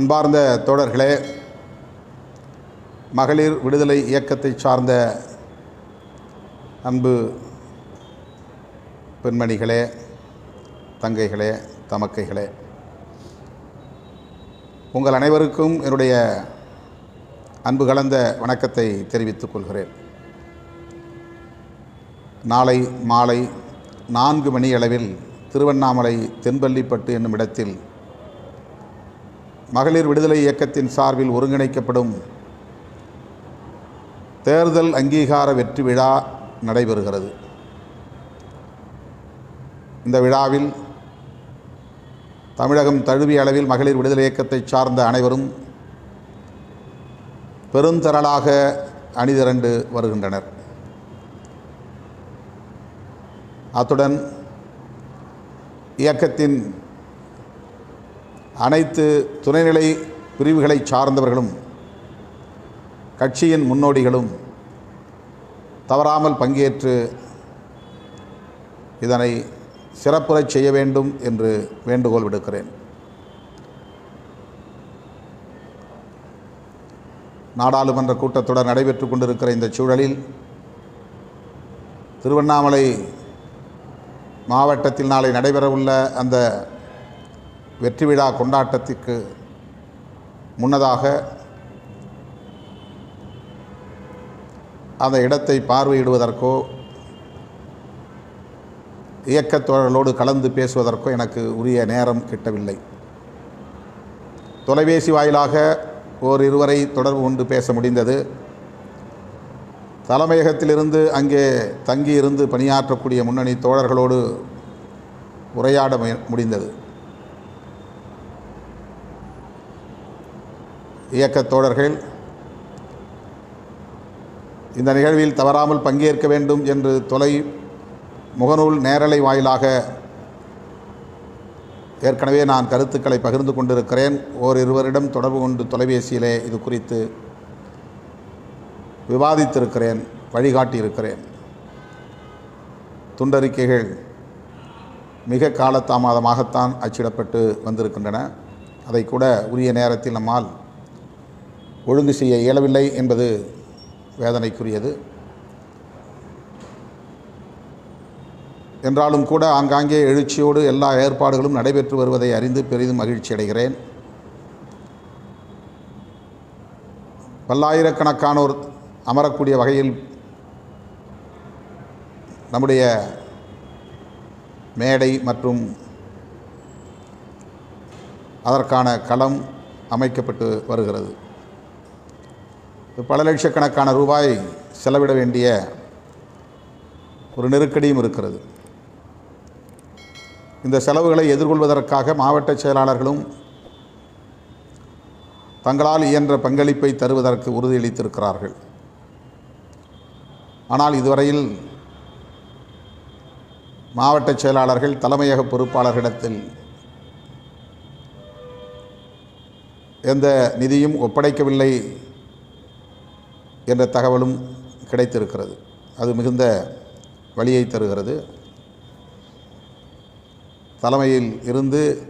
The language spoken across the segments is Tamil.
அன்பார்ந்த தோழர்களே மகளிர் விடுதலை இயக்கத்தை சார்ந்த அன்பு பெண்மணிகளே தங்கைகளே தமக்கைகளே உங்கள் அனைவருக்கும் என்னுடைய அன்பு கலந்த வணக்கத்தை தெரிவித்துக் கொள்கிறேன். நாளை மாலை நான்கு மணி அளவில் திருவண்ணாமலை தென்பள்ளிப்பட்டு என்னும் இடத்தில் மகளிர் விடுதலை இயக்கத்தின் சார்பில் ஒருங்கிணைக்கப்படும் தேர்தல் அங்கீகார வெற்றி விழா நடைபெறுகிறது. இந்த விழாவில் தமிழகம் தழுவிய அளவில் மகளிர் விடுதலை இயக்கத்தை சார்ந்த அனைவரும் பெருந்திரளாக அணிதிரண்டு வருகின்றனர். அத்துடன் இயக்கத்தின் அனைத்து துணைநிலை பிரிவுகளை சார்ந்தவர்களும் கட்சியின் முன்னோடிகளும் தவறாமல் பங்கேற்று இதனை சிறப்புறச் செய்ய வேண்டும் என்று வேண்டுகோள் விடுக்கிறேன். நாடாளுமன்ற கூட்டத்தொடர் நடைபெற்று கொண்டிருக்கிற இந்த சூழலில் திருவண்ணாமலை மாவட்டத்தில் நாளை நடைபெறவுள்ள அந்த வெற்றி விழா கொண்டாட்டத்திற்கு முன்னதாக அந்த இடத்தை பார்வையிடுவதற்கோ இயக்கத் தோழர்களோடு கலந்து பேசுவதற்கோ எனக்கு உரிய நேரம் கிட்டவில்லை. தொலைபேசி வாயிலாக ஓர் இருவரை தொடர்பு கொண்டு பேச முடிந்தது. தலைமையகத்திலிருந்து அங்கே தங்கியிருந்து பணியாற்றக்கூடிய முன்னணி தோழர்களோடு உரையாட முடிந்தது. இயக்கத் தோழர்கள் இந்த நிகழ்வில் தவறாமல் பங்கேற்க வேண்டும் என்று தொலை முகநூல் நேரலை வாயிலாக ஏற்கனவே நான் கருத்துக்களை பகிர்ந்து கொண்டிருக்கிறேன். ஓரிருவரிடம் தொடர்பு கொண்டு தொலைபேசியிலே இது குறித்து விவாதித்திருக்கிறேன் வழிகாட்டியிருக்கிறேன். துண்டறிக்கைகள் மிக காலதாமதமாகத்தான் அச்சிடப்பட்டு வந்திருக்கின்றன. அதை கூட உரிய நேரத்தில் நம்மால் ஒழுங்கு செய்ய இயலவில்லை என்பது வேதனைக்குரியது. என்றாலும் கூட ஆங்காங்கே எழுச்சியோடு எல்லா ஏற்பாடுகளும் நடைபெற்று வருவதை அறிந்து பெரிதும் மகிழ்ச்சி அடைகிறேன். பல்லாயிரக்கணக்கானோர் அமரக்கூடிய வகையில் நம்முடைய மேடை மற்றும் அதற்கான களம் அமைக்கப்பட்டு வருகிறது. பல லட்சக்கணக்கான ரூபாய் செலவிட வேண்டிய ஒரு நெருக்கடியும் இருக்கிறது. இந்த செலவுகளை எதிர்கொள்வதற்காக மாவட்ட செயலாளர்களும் தங்களால் இயன்ற பங்களிப்பை தருவதற்கு உறுதியளித்திருக்கிறார்கள். ஆனால் இதுவரையில் மாவட்ட செயலாளர்கள் தலைமையக பொறுப்பாளர்களிடத்தில் எந்த நிதியும் ஒப்படைக்கவில்லை. என்ற தகவலும் கிடைத்திருக்கிறது. அது மிகுந்த வழியை தருகிறது. தலைமையில் இருந்து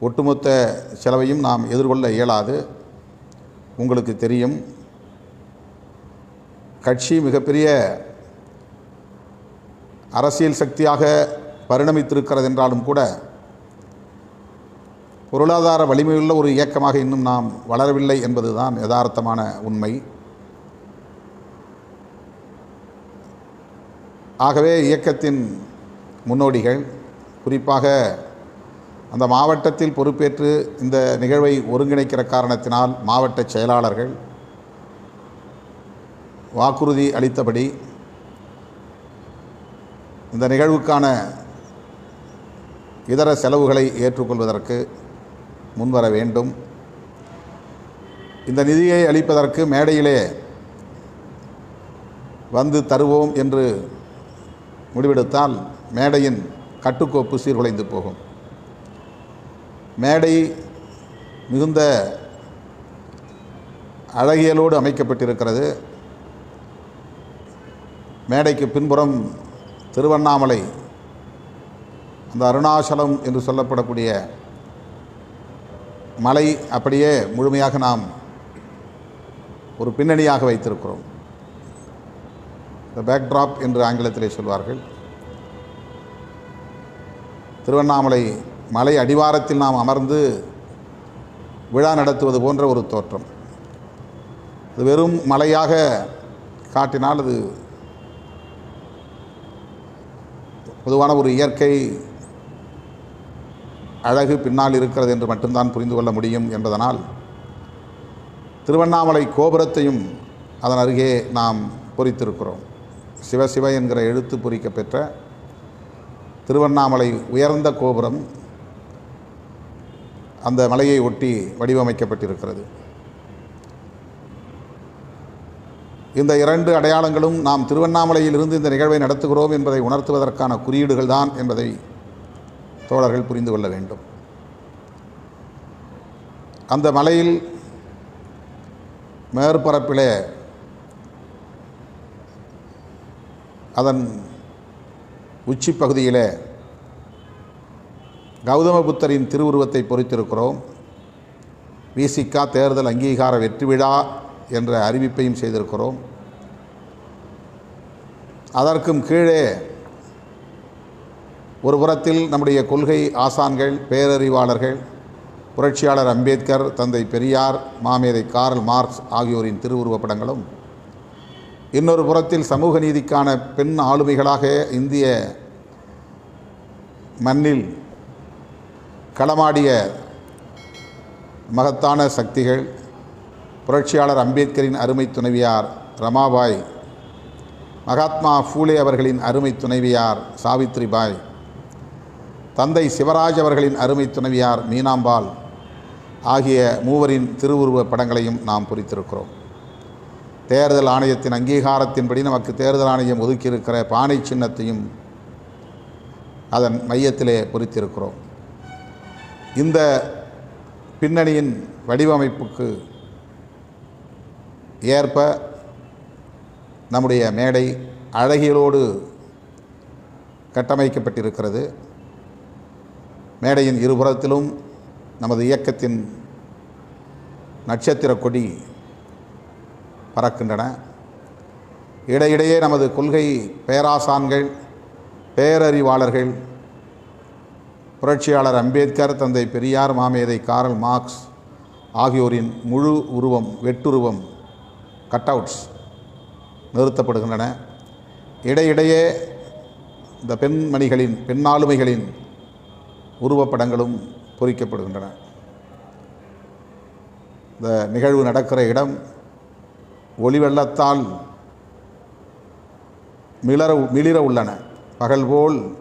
ஒட்டுமொத்த செலவையும் நாம் எதிர்கொள்ள இயலாது. உங்களுக்கு தெரியும். கட்சி மிகப்பெரிய அரசியல் சக்தியாக பரிணமித்திருக்கிறது என்றாலும் கூட பொருளாதார வலிமையுள்ள ஒரு இயக்கமாக இன்னும் நாம் வளரவில்லை என்பதுதான் யதார்த்தமான உண்மை. ஆகவே இயக்கத்தின் முன்னோடிகள் குறிப்பாக அந்த மாவட்டத்தில் பொறுப்பேற்று இந்த நிகழ்வை ஒருங்கிணைக்கிற காரணத்தினால் மாவட்ட செயலாளர்கள் வாக்குறுதி அளித்தபடி இந்த நிகழ்வுக்கான இதர செலவுகளை ஏற்றுக்கொள்வதற்கு முன்வர வேண்டும். இந்த நிதியை அளிப்பதற்கு மேடையிலே வந்து தருவோம் என்று முடிவெடுத்தால் மேடையின் கட்டுக்கோப்பு சீர்குலைந்து போகும். மேடை மிகுந்த அழகியலோடு அமைக்கப்பட்டிருக்கிறது. மேடைக்கு பின்புறம் திருவண்ணாமலை அந்த அருணாச்சலம் என்று சொல்லப்படக்கூடிய மலை அப்படியே முழுமையாக நாம் ஒரு பின்னணியாக வைத்திருக்கிறோம். த பேக்ட்ராப் என்று ஆங்கிலத்திலே சொல்வார்கள். திருவண்ணாமலை மலை அடிவாரத்தில் நாம் அமர்ந்து விழா நடத்துவது போன்ற ஒரு தோற்றம். அது வெறும் மலையாக காட்டினால் அது பொதுவான ஒரு இயற்கை அழகு பின்னால் இருக்கிறது என்று மட்டும்தான் புரிந்து கொள்ள முடியும் என்பதனால் திருவண்ணாமலை கோபுரத்தையும் அதன் அருகே நாம் பொறித்திருக்கிறோம். சிவசிவ என்கிற எழுத்து பொறிக்க பெற்ற திருவண்ணாமலை உயர்ந்த கோபுரம் அந்த மலையை ஒட்டி வடிவமைக்கப்பட்டிருக்கிறது. இந்த இரண்டு அடையாளங்களும் நாம் திருவண்ணாமலையிலிருந்து இந்த நிகழ்வை நடத்துகிறோம் என்பதை உணர்த்துவதற்கான குறியீடுகள் தான் என்பதை தோழர்கள் புரிந்து கொள்ள வேண்டும். அந்த மலையில் மேற்பரப்பிலே அதன் உச்சி பகுதியிலே கௌதம புத்தரின் திருவுருவத்தை பொறித்திருக்கிறோம். விசிகா தேர்தல் அங்கீகார வெற்றி விழா என்ற அறிவிப்பையும் செய்திருக்கிறோம். அதற்கும் கீழே ஒரு புறத்தில் நம்முடைய கொள்கை ஆசான்கள் பேரறிவாளர்கள் புரட்சியாளர் அம்பேத்கர் தந்தை பெரியார் மாமேதை கார்ல் மார்க்ஸ் ஆகியோரின் திருவுருவப் படங்களும் இன்னொரு புறத்தில் சமூக நீதிக்கான பெண் ஆளுமைகளாக இந்திய மண்ணில் களமாடிய மகத்தான சக்திகள் புரட்சியாளர் அம்பேத்கரின் அருமை துணைவியார் ரமாபாய் மகாத்மா ஃபூலே அவர்களின் அருமை துணைவியார் சாவித்ரிபாய் தந்தை சிவராஜ் அவர்களின் அருமை துணைவியார் மீனாம்பாள் ஆகிய மூவரின் திருவுருவப் படங்களையும் நாம் பொறித்திருக்கிறோம். தேர்தல் ஆணையத்தின் அங்கீகாரத்தின்படி நமக்கு தேர்தல் ஆணையம் ஒதுக்கியிருக்கிற பானை சின்னத்தையும் அதன் மையத்திலே பொறித்திருக்கிறோம். இந்த பின்னணியின் வடிவமைப்புக்கு ஏற்ப நம்முடைய மேடை அழகியலோடு கட்டமைக்கப்பட்டிருக்கிறது. மேடையின் இருபுறத்திலும் நமது இயக்கத்தின் நட்சத்திர கொடி பறக்கின்றன. இடையிடையே நமது கொள்கை பேராசான்கள் பேரறிவாளர்கள் புரட்சியாளர் அம்பேத்கர் தந்தை பெரியார் மாமேதை காரல் மார்க்ஸ் ஆகியோரின் முழு உருவம் வெட்டுருவம் கட்அவுட்ஸ் நிறுத்தப்படுகின்றன. இடையிடையே இந்த பெண்மணிகளின் பெண்ணாளுமைகளின் உருவப்படங்களும் பொறிக்கப்படுகின்றன. இந்த நிகழ்வு நடக்கிற இடம் ஒளி வெள்ளத்தால் மிளர மிளிர உள்ளன. பகல் போல்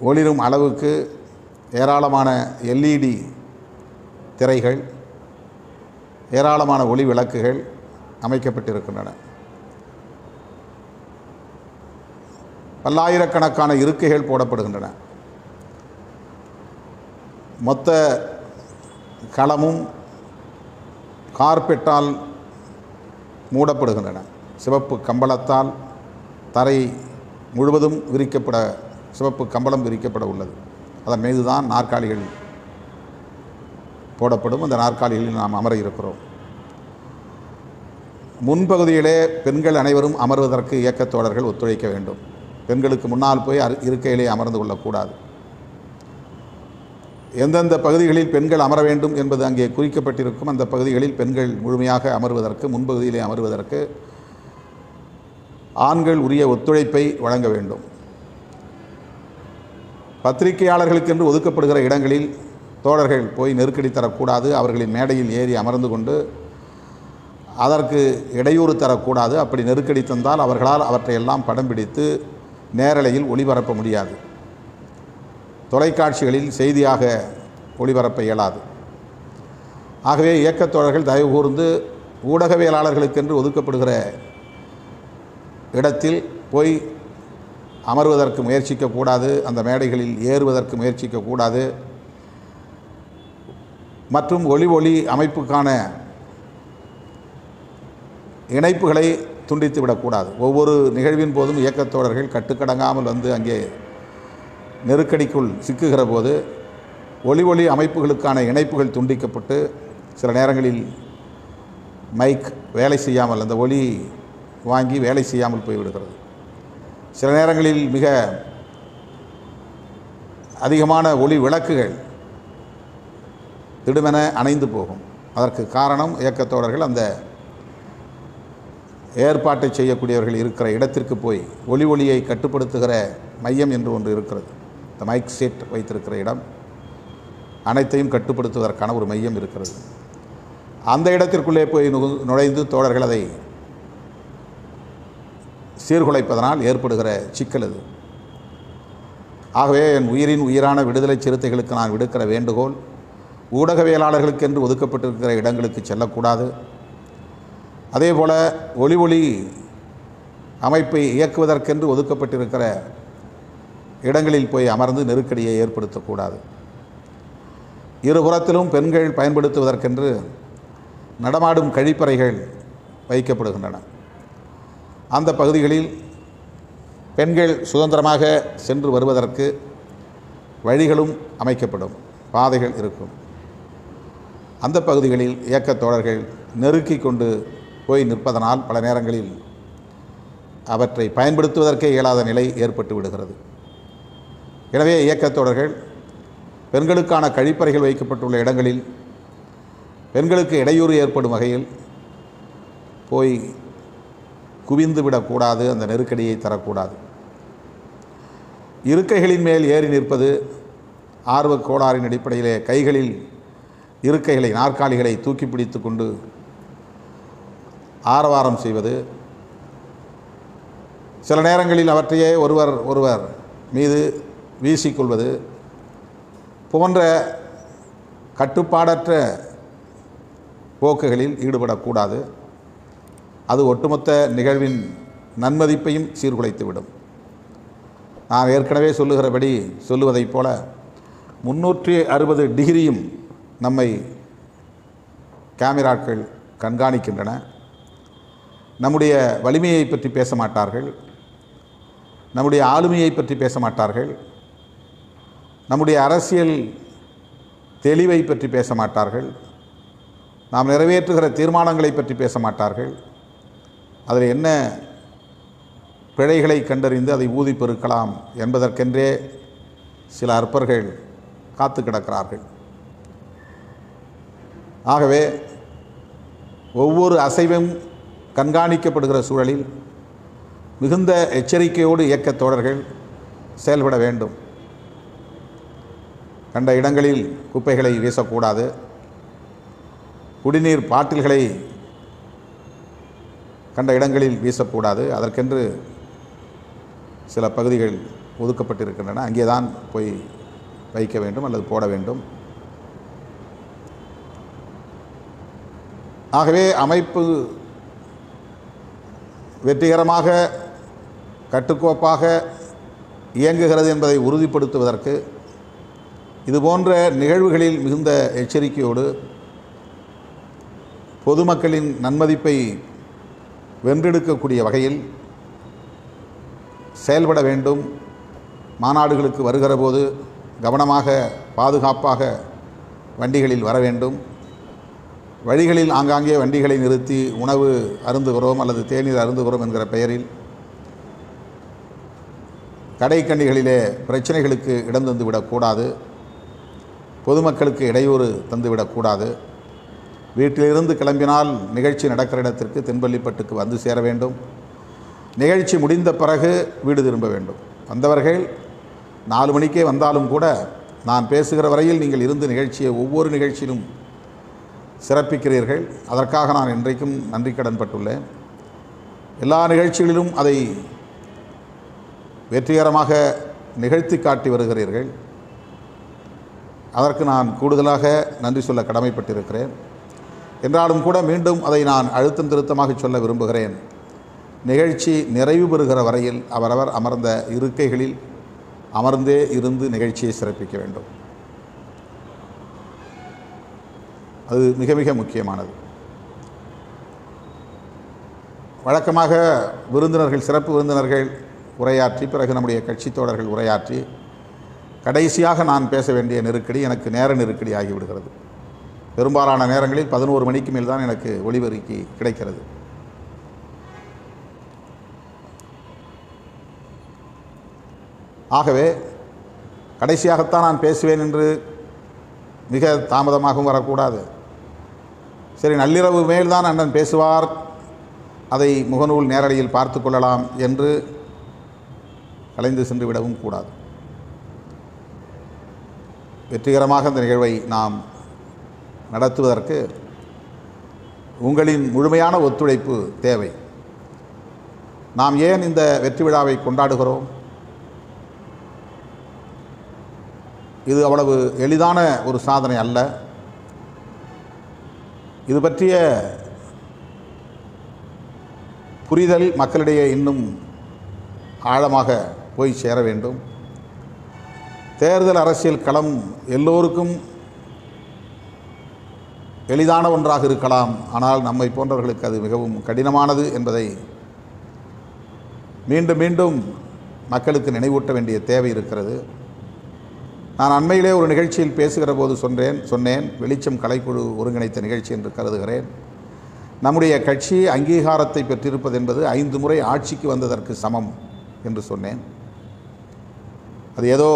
ஒளிரும் அளவுக்கு ஏராளமான எல்இடி திரைகள் ஏராளமான ஒளி விளக்குகள் அமைக்கப்பட்டிருக்கின்றன. பல்லாயிரக்கணக்கான இருக்கைகள் போடப்படுகின்றன. மொத்த களமும் கார்பெட்டால் மூடப்படுகின்றன. சிவப்பு கம்பளத்தால் தரை முழுவதும் விரிக்கப்பட சிவப்பு கம்பளம் விரிக்கப்பட உள்ளது. அதன் மீது தான் நாற்காலிகள் போடப்படும். அந்த நாற்காலிகளில் நாம் அமர இருக்கிறோம். முன்பகுதியிலே பெண்கள் அனைவரும் அமர்வதற்கு இயக்கத்தோழர்கள் ஒத்துழைக்க வேண்டும். பெண்களுக்கு முன்னால் போய் அரு இருக்கையிலே அமர்ந்து கொள்ளக்கூடாது. எந்தெந்த பகுதிகளில் பெண்கள் அமர வேண்டும் என்பது அங்கே குறிக்கப்பட்டிருக்கும். அந்த பகுதிகளில் பெண்கள் முழுமையாக அமர்வதற்கு முன்பகுதியிலே அமர்வதற்கு ஆண்கள் உரிய ஒத்துழைப்பை வழங்க வேண்டும். பத்திரிகையாளர்களுக்கென்று ஒதுக்கப்படுகிற இடங்களில் தோழர்கள் போய் நெருக்கடி தரக்கூடாது அவர்களின் மேடையில் ஏறி அமர்ந்து கொண்டு அதற்கு இடையூறு தரக்கூடாது. அப்படி நெருக்கடி தந்தால் அவர்களால் அவற்றையெல்லாம் படம் பிடித்து நேரலையில் ஒளிபரப்ப முடியாது. தொலைக்காட்சிகளில் செய்தியாக ஒளிபரப்ப இயலாது. ஆகவே இயக்கத்தோழர்கள் தயவு கூர்ந்து ஊடகவியலாளர்களுக்கென்று ஒதுக்கப்படுகிற இடத்தில் போய் அமர்வதற்கு முயற்சிக்கக்கூடாது அந்த மேடைகளில் ஏறுவதற்கு முயற்சிக்கக்கூடாது மற்றும் ஒளி ஒளி அமைப்புக்கான இணைப்புகளை துண்டித்து விடக்கூடாது ஒவ்வொரு நிகழ்வின் போதும் இயக்கத்தோழர்கள் கட்டுக்கடங்காமல் வந்து அங்கே நெருக்கடிக்குள் சிக்குகிற போது ஒளி ஒளி அமைப்புகளுக்கான இணைப்புகள் துண்டிக்கப்பட்டு சில நேரங்களில் மைக் வேலை செய்யாமல் அந்த ஒளி வாங்கி வேலை செய்யாமல் போய்விடுகிறது. சில நேரங்களில் மிக அதிகமான ஒளி விளக்குகள் திடுமென அணைந்து போகும். அதற்கு காரணம் இயக்கத்தோழர்கள் அந்த ஏற்பாட்டை செய்யக்கூடியவர்கள் இருக்கிற இடத்திற்கு போய் ஒளி ஒளியை கட்டுப்படுத்துகிற மையம் என்று ஒன்று இருக்கிறது. இந்த மைக் செட் வைத்திருக்கிற இடம் அனைத்தையும் கட்டுப்படுத்துவதற்கான ஒரு மையம் இருக்கிறது. அந்த இடத்திற்குள்ளே போய் நுழைந்து தோழர்கள் அதை சீர்குலைப்பதனால் ஏற்படுகிற சிக்கல் அது. ஆகவே என் உயிரின் உயிரான விடுதலை சிறுத்தைகளுக்கு நான் விடுக்கிற வேண்டுகோள் ஊடகவியலாளர்களுக்கென்று ஒதுக்கப்பட்டிருக்கிற இடங்களுக்கு செல்லக்கூடாது. அதே போல் ஒளி ஒளி அமைப்பை இயக்குவதற்கென்று ஒதுக்கப்பட்டிருக்கிற இடங்களில் போய் அமர்ந்து நெருக்கடியை ஏற்படுத்தக்கூடாது. இருபுறத்திலும் பெண்கள் பயன்படுத்துவதற்கென்று நடமாடும் கழிப்பறைகள் வைக்கப்படுகின்றன. அந்த பகுதிகளில் பெண்கள் சுதந்திரமாக சென்று வருவதற்கு வழிகளும் அமைக்கப்படும் பாதைகள் இருக்கும். அந்த பகுதிகளில் இயக்கத் தோழர்கள் நெருக்கி கொண்டு போய் நிற்பதனால் பல நேரங்களில் அவற்றை பயன்படுத்துவதற்கே இயலாத நிலை ஏற்பட்டு விடுகிறது. எனவே இயக்கத்தோடர்கள் பெண்களுக்கான கழிப்பறைகள் வைக்கப்பட்டுள்ள இடங்களில் பெண்களுக்கு இடையூறு ஏற்படும் வகையில் போய் குவிந்து விடக்கூடாது அந்த நெருக்கடியை தரக்கூடாது. இருக்கைகளின் மேல் ஏறி நிற்பது ஆர்வக் கோளாறின் அடிப்படையிலே கைகளில் இருக்கைகளை நாற்காலிகளை தூக்கி பிடித்து கொண்டு ஆரவாரம் செய்வது. சில நேரங்களில் அவற்றையே ஒருவர் ஒருவர் மீது வீசிக்கொள்வது போன்ற கட்டுப்பாடற்ற போக்குகளில் ஈடுபடக்கூடாது. அது ஒட்டுமொத்த நிகழ்வின் நன்மதிப்பையும் சீர்குலைத்துவிடும். நான் ஏற்கனவே சொல்லுகிறபடி சொல்லுவதைப் போல முன்னூற்றி அறுபது டிகிரியும் நம்மை கேமராக்கள் கண்காணிக்கின்றன. நம்முடைய வலிமையை பற்றி பேச மாட்டார்கள். நம்முடைய ஆளுமையை பற்றி பேச மாட்டார்கள். நம்முடைய அரசியல் தெளிவை பற்றி பேச மாட்டார்கள். நாம் நிறைவேற்றுகிற தீர்மானங்களை பற்றி பேச மாட்டார்கள். அதில் என்ன பிழைகளை கண்டறிந்து அதை ஊதி பெருக்கலாம் என்பதற்கென்றே சில அற்பர்கள் காத்து கிடக்கிறார்கள். ஆகவே ஒவ்வொரு அசைவும் கண்காணிக்கப்படுகிற சூழலில் மிகுந்த எச்சரிக்கையோடு இயக்கத் தோழர்கள் செயல்பட வேண்டும். கண்ட இடங்களில் குப்பைகளை வீசக்கூடாது. குடிநீர் பாட்டில்களை கண்ட இடங்களில் வீசக்கூடாது. அதற்கென்று சில பகுதிகள் ஒதுக்கப்பட்டிருக்கின்றன. அங்கே தான் போய் வைக்க வேண்டும் அல்லது போட வேண்டும். ஆகவே அமைப்பு வெற்றிகரமாக கட்டுக்கோப்பாக இயங்குகிறது என்பதை உறுதிப்படுத்துவதற்கு இது போன்ற நிகழ்வுகளில் மிகுந்த எச்சரிக்கையோடு பொதுமக்களின் நன்மதிப்பை வென்றெடுக்கக்கூடிய வகையில் செயல்பட வேண்டும். மாநாடுகளுக்கு வருகிற போது கவனமாக பாதுகாப்பாக வண்டிகளில் வர வேண்டும். வழிகளில் ஆங்காங்கே வண்டிகளை நிறுத்தி உணவு அருந்துகிறோம் அல்லது தேநீர் அருந்துகிறோம் என்கிற பெயரில் கடைக்கண்ணிகளிலே பிரச்சனைகளுக்கு இடம் தந்து விடக்கூடாது பொதுமக்களுக்கு இடையூறு தந்துவிடக்கூடாது வீட்டிலிருந்து கிளம்பினால் நிகழ்ச்சி நடக்கிற இடத்திற்கு தென்பள்ளிப்பட்டுக்கு வந்து சேர வேண்டும். நிகழ்ச்சி முடிந்த பிறகு வீடு திரும்ப வேண்டும். வந்தவர்கள் நாலு மணிக்கே வந்தாலும் கூட நான் பேசுகிற வரையில் நீங்கள் இருந்து நிகழ்ச்சியை ஒவ்வொரு நிகழ்ச்சியிலும் சிறப்பிக்கிறீர்கள். அதற்காக நான் இன்றைக்கும் நன்றி கடன்பட்டுள்ளேன் எல்லா நிகழ்ச்சிகளிலும் அதை வெற்றிகரமாக நிகழ்த்தி காட்டி வருகிறீர்கள். அதற்கு நான் கூடுதலாக நன்றி சொல்ல கடமைப்பட்டிருக்கிறேன். என்றாலும் கூட மீண்டும் அதை நான் அழுத்தம் திருத்தமாக சொல்ல விரும்புகிறேன். நிகழ்ச்சி நிறைவு பெறுகிற வரையில் அவரவர் அமர்ந்த இருக்கைகளில் அமர்ந்தே இருந்து நிகழ்ச்சியை சிறப்பிக்க வேண்டும். அது மிக மிக முக்கியமானது. வழக்கமாக விருந்தினர்கள் சிறப்பு விருந்தினர்கள் உரையாற்றி பிறகு நம்முடைய கட்சித் தோழர்கள் உரையாற்றி கடைசியாக நான் பேச வேண்டிய நெருக்கடி எனக்கு நேர நெருக்கடி ஆகிவிடுகிறது. பெரும்பாலான நேரங்களில் பதினோரு மணிக்கு மேல் தான் எனக்கு ஒளிபெருக்கி கிடைக்கிறது. ஆகவே கடைசியாகத்தான் நான் பேசுவேன் என்று மிக தாமதமாகவும் வரக்கூடாது. சரி நள்ளிரவு மேல்தான் அண்ணன் பேசுவார். அதை முகநூல் நேரடியில் பார்த்து கொள்ளலாம் என்று கலைந்து சென்று விடவும் கூடாது. வெற்றிகரமாக இந்த நிகழ்வை நாம் நடத்துவதற்கு உங்களின் முழுமையான ஒத்துழைப்பு தேவை. நாம் ஏன் இந்த வெற்றி விழாவை கொண்டாடுகிறோம்? இது அவ்வளவு எளிதான ஒரு சாதனை அல்ல. இது பற்றிய புரிதல் மக்களிடையே இன்னும் ஆழமாக போய் சேர வேண்டும். தேர்தல் அரசியல் களம் எல்லோருக்கும் எளிதான ஒன்றாக இருக்கலாம். ஆனால் நம்மை போன்றவர்களுக்கு அது மிகவும் கடினமானது என்பதை மீண்டும் மீண்டும் மக்களுக்கு நினைவூட்ட வேண்டிய தேவை இருக்கிறது. நான் அண்மையிலே ஒரு நிகழ்ச்சியில் பேசுகிற போது சொன்னேன் சொன்னேன் வெளிச்சம் கலைக்குழு ஒருங்கிணைத்த நிகழ்ச்சி என்று கருதுகிறேன். நம்முடைய கட்சி அங்கீகாரத்தை பெற்றிருப்பது என்பது ஐந்து முறை ஆட்சிக்கு வந்ததற்கு சமம் என்று சொன்னேன். அது ஏதோ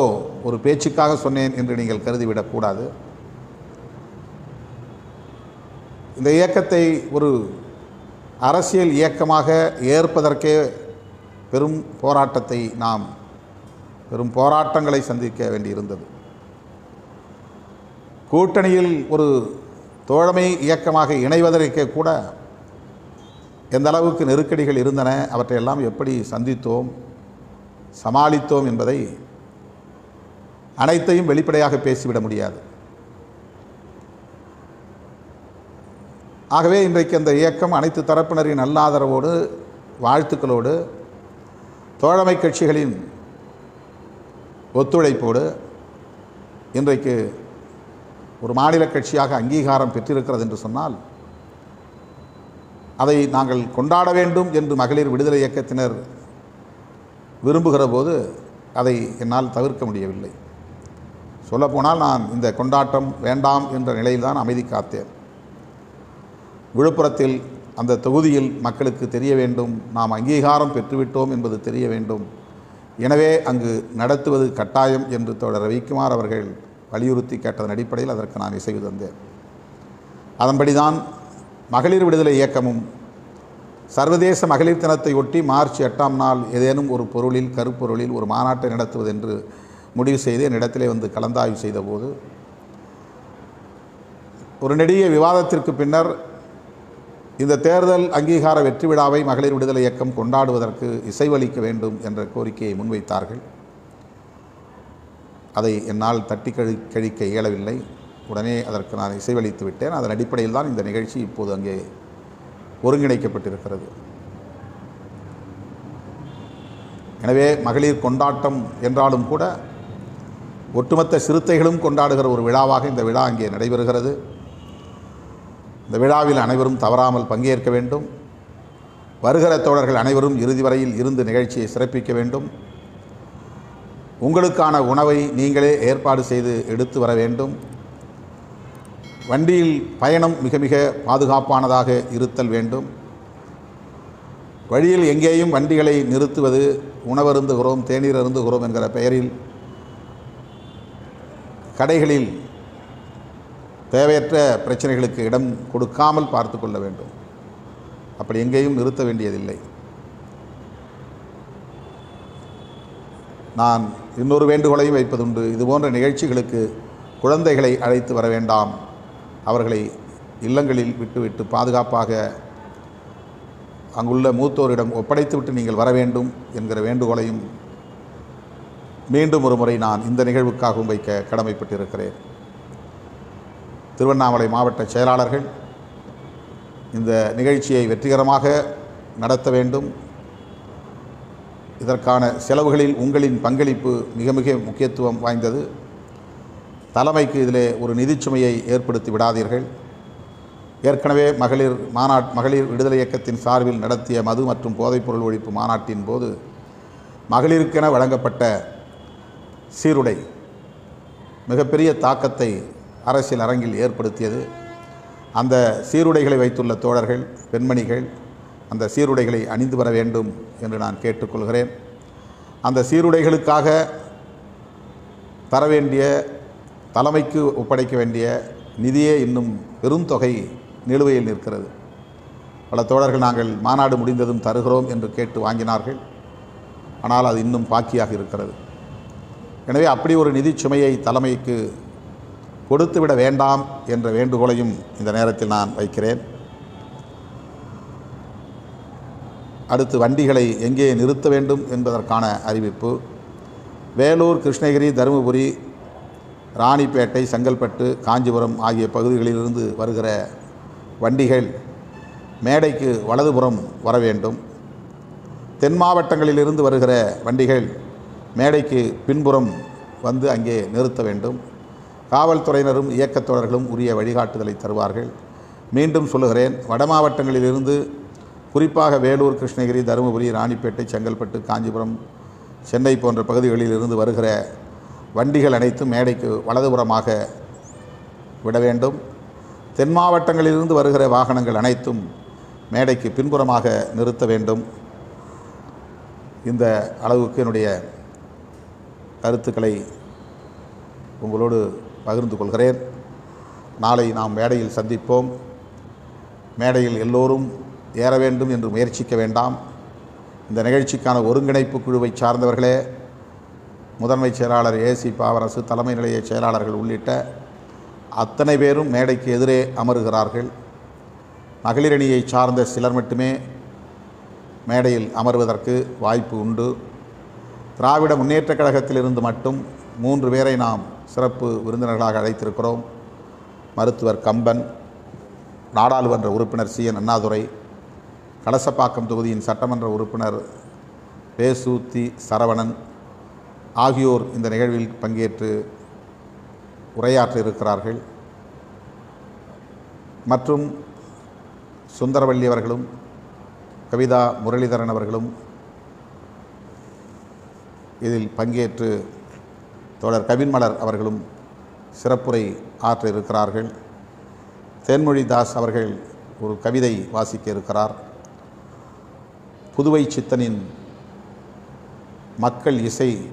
ஒரு பேச்சுக்காக சொன்னேன் என்று நீங்கள் கருதிவிடக்கூடாது. இந்த இயக்கத்தை ஒரு அரசியல் இயக்கமாக ஏற்பதற்கே பெரும் போராட்டத்தை நாம் பெரும் போராட்டங்களை சந்திக்க வேண்டியிருந்தது. கூட்டணியில் ஒரு தோழமை இயக்கமாக இணைவதற்கே கூட எந்த அளவுக்கு நெருக்கடிகள் இருந்தன அவற்றையெல்லாம் எப்படி சந்தித்தோம் சமாளித்தோம் என்பதை அனைத்தையும் வெளிப்படையாக பேசிவிட முடியாது. ஆகவே இன்றைக்கு அந்த இயக்கம் அனைத்து தரப்பினரின் நல்லாதரவோடு வாழ்த்துக்களோடு தோழமை கட்சிகளின் ஒத்துழைப்போடு இன்றைக்கு ஒரு மாநில கட்சியாக அங்கீகாரம் பெற்றிருக்கிறது என்று சொன்னால் அதை நாங்கள் கொண்டாட வேண்டும் என்று மகளிர் விடுதலை இயக்கத்தினர் விரும்புகிற போது அதை என்னால் தவிர்க்க முடியவில்லை. சொல்லப்போனால் நான் இந்த கொண்டாட்டம் வேண்டாம் என்ற நிலையில் தான் அமைதி காத்தேன். விழுப்புரத்தில் அந்த தொகுதியில் மக்களுக்கு தெரிய வேண்டும் நாம் அங்கீகாரம் பெற்றுவிட்டோம் என்பது தெரிய வேண்டும். எனவே அங்கு நடத்துவது கட்டாயம் என்று தோழர் ரவிக்குமார் அவர்கள் வலியுறுத்தி கேட்டதன் அடிப்படையில் அதற்கு நான் இசைவு தந்தேன். அதன்படிதான் மகளிர் விடுதலை இயக்கமும் சர்வதேச மகளிர் தினத்தை ஒட்டி மார்ச் எட்டாம் நாள் ஏதேனும் ஒரு பொருளில் கருப்பொருளில் ஒரு மாநாட்டை நடத்துவது என்று முடிவு செய்து என்னிடத்திலே வந்து கலந்தாய்வு செய்தபோது ஒரு நெடிய விவாதத்திற்கு பின்னர் இந்த தேர்தல் அங்கீகார வெற்றி விழாவை மகளிர் விடுதலை இயக்கம் கொண்டாடுவதற்கு இசைவளிக்க வேண்டும் என்ற கோரிக்கையை முன்வைத்தார்கள். அதை என்னால் தட்டி கழி கழிக்க இயலவில்லை. உடனே அதற்கு நான் இசைவளித்து விட்டேன். அதன் அடிப்படையில் தான் இந்த நிகழ்ச்சி இப்போது அங்கே ஒருங்கிணைக்கப்பட்டிருக்கிறது. எனவே மகளிர் கொண்டாட்டம் என்றாலும் கூட ஒட்டுமொத்த சிறுத்தைகளும் கொண்டாடுகிற ஒரு விழாவாக இந்த விழா அங்கே நடைபெறுகிறது. இந்த விழாவில் அனைவரும் தவறாமல் பங்கேற்க வேண்டும். வருகிற தோழர்கள் அனைவரும் இறுதி வரையில் இருந்து நிகழ்ச்சியை சிறப்பிக்க வேண்டும். உங்களுக்கான உணவை நீங்களே ஏற்பாடு செய்து எடுத்து வர வேண்டும். வண்டியில் பயணம் மிக மிக பாதுகாப்பானதாக இருத்தல் வேண்டும். வழியில் எங்கேயும் வண்டிகளை நிறுத்துவது உணவருந்துகிறோம் தேநீர் அருந்துகிறோம் என்கிற பெயரில் கடைகளில் தேவையற்ற பிரச்சனைகளுக்கு இடம் கொடுக்காமல் பார்த்து கொள்ள வேண்டும். அப்படி எங்கேயும் நிறுத்த வேண்டியதில்லை. நான் இன்னொரு வேண்டுகோளையும் வைப்பதுண்டு இதுபோன்ற நிகழ்ச்சிகளுக்கு குழந்தைகளை அழைத்து வர வேண்டாம். அவர்களை இல்லங்களில் விட்டுவிட்டு பாதுகாப்பாக அங்குள்ள மூத்தோரிடம் ஒப்படைத்துவிட்டு நீங்கள் வர வேண்டும் என்கிற வேண்டுகோளையும் மீண்டும் ஒரு முறை நான் இந்த நிகழ்வுக்காகவும் வைக்க கடமைப்பட்டிருக்கிறேன். திருவண்ணாமலை மாவட்ட செயலாளர்கள் இந்த நிகழ்ச்சியை வெற்றிகரமாக நடத்த வேண்டும். இதற்கான செலவுகளில் உங்களின் பங்களிப்பு மிக மிக முக்கியத்துவம் வாய்ந்தது. தலைமைக்கு இதிலே ஒரு நிதிச்சுமையை ஏற்படுத்தி விடாதீர்கள். ஏற்கனவே மகளிர் மாநாட் மகளிர் விடுதலை இயக்கத்தின் சார்பில் நடத்திய மது மற்றும் போதைப்பொருள் ஒழிப்பு மாநாட்டின் போது மகளிருக்கென வழங்கப்பட்ட சீருடை மிகப்பெரிய தாக்கத்தை அரசியல் அரங்கில் ஏற்படுத்தியது. அந்த சீருடைகளை வைத்துள்ள தோழர்கள் பெண்மணிகள் அந்த சீருடைகளை அணிந்து வர வேண்டும் என்று நான் கேட்டுக்கொள்கிறேன். அந்த சீருடைகளுக்காக தர வேண்டிய தலைமைக்கு ஒப்படைக்க வேண்டிய நிதியே இன்னும் பெருந்தொகை நிலுவையில் நிற்கிறது. பல தோழர்கள் நாங்கள் மாநாடு முடிந்ததும் தருகிறோம் என்று கேட்டு வாங்கினார்கள். ஆனால் அது இன்னும் பாக்கியாக இருக்கிறது. எனவே அப்படி ஒரு நிதி சுமையை தலைமைக்கு கொடுத்துவிட வேண்டாம் என்ற வேண்டுகோளையும் இந்த நேரத்தில் நான் வைக்கிறேன். அடுத்து வண்டிகளை எங்கே நிறுத்த வேண்டும் என்பதற்கான அறிவிப்பு. வேலூர் கிருஷ்ணகிரி தருமபுரி ராணிப்பேட்டை செங்கல்பட்டு காஞ்சிபுரம் ஆகிய பகுதிகளிலிருந்து வருகிற வண்டிகள் மேடைக்கு வலதுபுறம் வர வேண்டும். தென் மாவட்டங்களிலிருந்து வருகிற வண்டிகள் மேடைக்கு பின்புறம் வந்து அங்கே நிறுத்த வேண்டும். காவல்துறையினரும் இயக்கத்தோழர்களும் உரிய வழிகாட்டுதலை தருவார்கள். மீண்டும் சொல்லுகிறேன் வட மாவட்டங்களிலிருந்து குறிப்பாக வேலூர் கிருஷ்ணகிரி தருமபுரி ராணிப்பேட்டை செங்கல்பட்டு காஞ்சிபுரம் சென்னை போன்ற பகுதிகளில் இருந்து வருகிற வண்டிகள் அனைத்தும் மேடைக்கு வலதுபுறமாக விட வேண்டும். தென் மாவட்டங்களிலிருந்து வருகிற வாகனங்கள் அனைத்தும் மேடைக்கு பின்புறமாக நிறுத்த வேண்டும். இந்த அளவுக்கு என்னுடைய கருத்துக்களை உங்களோடு பகிர்ந்து கொள்கிறேன். நாளை நாம் மேடையில் சந்திப்போம். மேடையில் எல்லோரும் ஏற வேண்டும் என்று முயற்சிக்க வேண்டாம். இந்த நிகழ்ச்சிக்கான ஒருங்கிணைப்பு குழுவை சார்ந்தவர்களே முதன்மைச் செயலாளர் ஏசி பாவரசு தலைமை நிலைய செயலாளர்கள் உள்ளிட்ட அத்தனை பேரும் மேடைக்கு எதிரே அமருகிறார்கள். மகளிரணியை சார்ந்த சிலர் மட்டுமே மேடையில் அமர்வதற்கு வாய்ப்பு உண்டு. திராவிட முன்னேற்றக் கழகத்திலிருந்து மட்டும் மூன்று பேரை நாம் சிறப்பு விருந்தினர்களாக அழைத்திருக்கிறோம். மருத்துவர் கம்பன் நாடாளுமன்ற உறுப்பினர் சி. என். அண்ணாதுரை கலசப்பாக்கம் தொகுதியின் சட்டமன்ற உறுப்பினர் பேசூத்தி சரவணன் ஆகியோர் இந்த நிகழ்வில் பங்கேற்று உரையாற்ற இருக்கிறார்கள் மற்றும் சுந்தரவள்ளி அவர்களும் கவிதா முரளிதரன் அவர்களும் இதில் பங்கேற்று தோழர் கவின்மலர் அவர்களும் சிறப்புரை ஆற்ற இருக்கிறார்கள் தேன்மொழிதாஸ் அவர்கள் ஒரு கவிதை வாசிக்க இருக்கிறார் புதுவை சித்தனின் மக்கள் இசை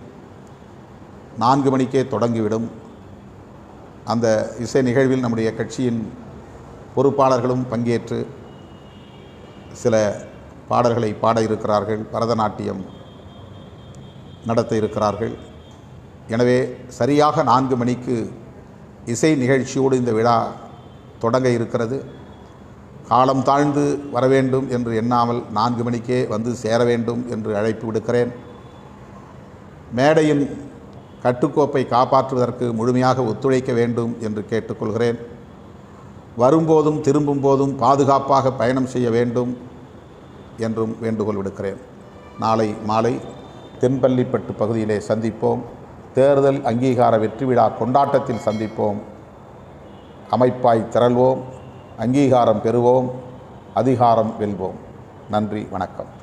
நான்கு மணிக்கே தொடங்கிவிடும். அந்த இசை நிகழ்வில் நம்முடைய கட்சியின் பொறுப்பாளர்களும் பங்கேற்று சில பாடல்களை பாட இருக்கிறார்கள் பரதநாட்டியம் நடத்த இருக்கிறார்கள் எனவே சரியாக நான்கு மணிக்கு இசை நிகழ்ச்சியோடு இந்த விழா தொடங்க இருக்கிறது. காலம் தாழ்ந்து வர வேண்டும் என்று எண்ணாமல் நான்கு மணிக்கே வந்து சேர வேண்டும் என்று அழைப்பு விடுக்கிறேன். மேடையின் கட்டுக்கோப்பை காப்பாற்றுவதற்கு முழுமையாக ஒத்துழைக்க வேண்டும் என்று கேட்டுக்கொள்கிறேன். வரும்போதும் திரும்பும் போதும் பாதுகாப்பாக பயணம் செய்ய வேண்டும் என்றும் வேண்டுகோள் விடுக்கிறேன். நாளை மாலை தென்பள்ளிப்பட்டு பகுதியிலே சந்திப்போம். தேர்தல் அங்கீகார வெற்றி விழா கொண்டாட்டத்தில் சந்திப்போம். அமைப்பாய் திரள்வோம். அங்கீகாரம் பெறுவோம். அதிகாரம் வெல்வோம். நன்றி வணக்கம்.